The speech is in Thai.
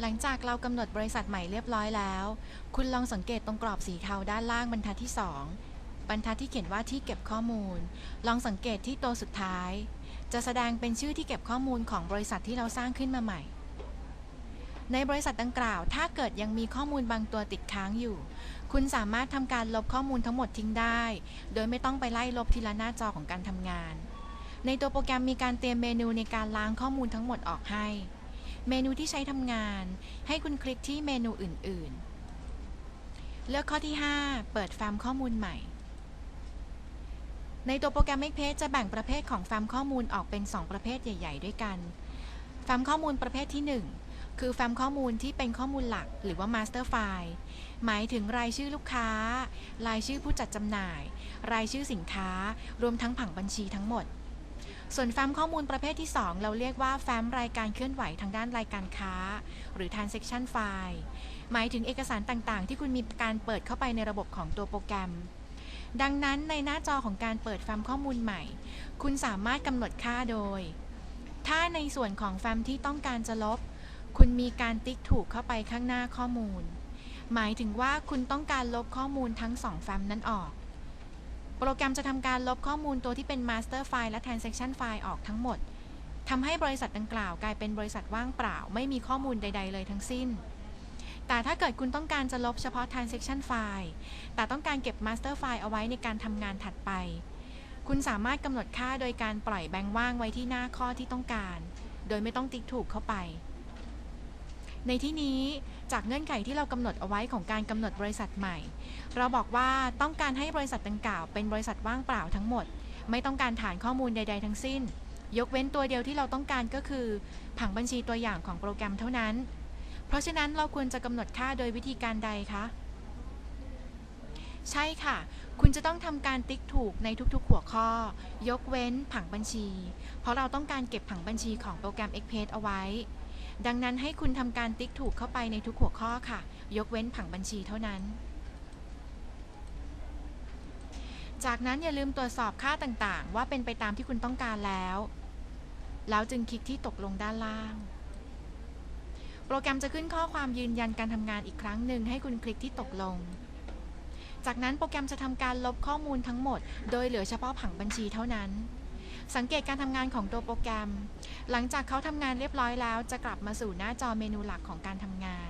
หลังจากเรากำหนดบริษัทใหม่เรียบร้อยแล้ว คุณลองสังเกตตรงกรอบสีเทาด้านล่างบรรทัดที่ 2 บรรทัดที่เขียนว่าที่เก็บข้อมูล ลองสังเกตที่ตัวสุดท้าย จะแสดงเป็นชื่อที่เก็บข้อมูลของบริษัทที่เราสร้างขึ้นมาใหม่ ในบริษัทดังกล่าว ถ้าเกิดยังมีข้อมูลบางตัวติดค้างอยู่ คุณสามารถทำการลบข้อมูลทั้งหมดทิ้งได้ โดยไม่ต้องไปไล่ลบทีละหน้าจอของการทำงาน ในตัวโปรแกรมมีการเตรียมเมนูในการล้างข้อมูลทั้งหมดออกให้ เมนูที่ใช้ทำงาน ให้คุณคลิกที่เมนูอื่น ๆ เลือกข้อที่ 5 เปิดแฟ้มข้อมูลใหม่ ในตัวโปรแกรม Make Page จะแบ่งประเภทของแฟ้มข้อมูลออกเป็น 2 ประเภทใหญ่ ๆ ด้วยกันแฟ้มข้อมูลประเภทที่ 1 คือแฟ้มข้อมูลที่เป็นข้อมูลหลัก หรือว่า Master File หมายถึงรายชื่อลูกค้า รายชื่อผู้จัดจำหน่าย รายชื่อสินค้า รวมทั้งผังบัญชีทั้งหมด ส่วนแฟ้มข้อมูลประเภทที่ 2 เราเรียกว่าแฟ้มรายการเคลื่อนไหวทางด้านรายการค้า หรือ transaction file หมายถึงเอกสารต่างๆ ที่คุณมีการเปิดเข้าไปในระบบของตัวโปรแกรม ดังนั้นในหน้าจอของการเปิดแฟ้มข้อมูลใหม่ คุณสามารถกำหนดค่าโดย ถ้าในส่วนของแฟ้มที่ต้องการจะลบ คุณมีการติ๊กถูกเข้าไปข้างหน้าข้อมูล หมายถึงว่าคุณต้องการลบข้อมูลทั้งสองแฟ้มนั้นออก โปรแกรมจะทำการลบข้อมูลตัวที่เป็น Master File และ Transaction File ออกทั้งหมดทำให้บริษัทดังกล่าวกลายเป็นบริษัทว่างเปล่า ไม่มีข้อมูลใด ๆ เลยทั้งสิ้น แต่ถ้าเกิดคุณต้องการจะลบเฉพาะ Transaction File แต่ต้องการเก็บ Master File เอาไว้ในการทำงานถัดไป คุณสามารถกำหนดค่าโดยการปล่อยแบงค์ว่างไว้ที่หน้าข้อที่ต้องการ โดยไม่ต้องติ๊กถูกเข้าไป ในที่นี้จากเงื่อนไขที่เรากำหนดเอาไว้ของการกำหนดบริษัทใหม่ เราบอกว่าต้องการให้บริษัทดังกล่าวเป็นบริษัทว่างเปล่าทั้งหมด ไม่ต้องการฐานข้อมูลใด ๆ ทั้งสิ้น ยกเว้นตัวเดียวที่เราต้องการก็คือ ผังบัญชีตัวอย่างของโปรแกรมเท่านั้น เพราะฉะนั้นเราควรจะกำหนดค่าโดยวิธีการใดคะใช่ค่ะ คุณจะต้องทำการติ๊กถูกในทุกๆ หัวข้อ ยกเว้นผังบัญชี เพราะเราต้องการเก็บผังบัญชีของโปรแกรม Excel เอาไว้ ดังนั้นให้คุณทำการติ๊กถูกเข้าไปในทุกหัวข้อค่ะ ยกเว้นผังบัญชีเท่านั้น จากนั้นอย่าลืมตรวจสอบค่าต่างๆ ว่าเป็นไปตามที่คุณต้องการแล้ว แล้วจึงคลิกที่ตกลงด้านล่าง โปรแกรมจะขึ้นข้อความยืนยันการทำงานอีกครั้งหนึ่งให้คุณคลิกที่ตกลง จากนั้นโปรแกรมจะทำการลบข้อมูลทั้งหมด โดยเหลือเฉพาะผังบัญชีเท่านั้น สังเกตการทำงานของตัวโปรแกรม หลังจากเขาทำงานเรียบร้อยแล้ว จะกลับมาสู่หน้าจอเมนูหลักของการทำงาน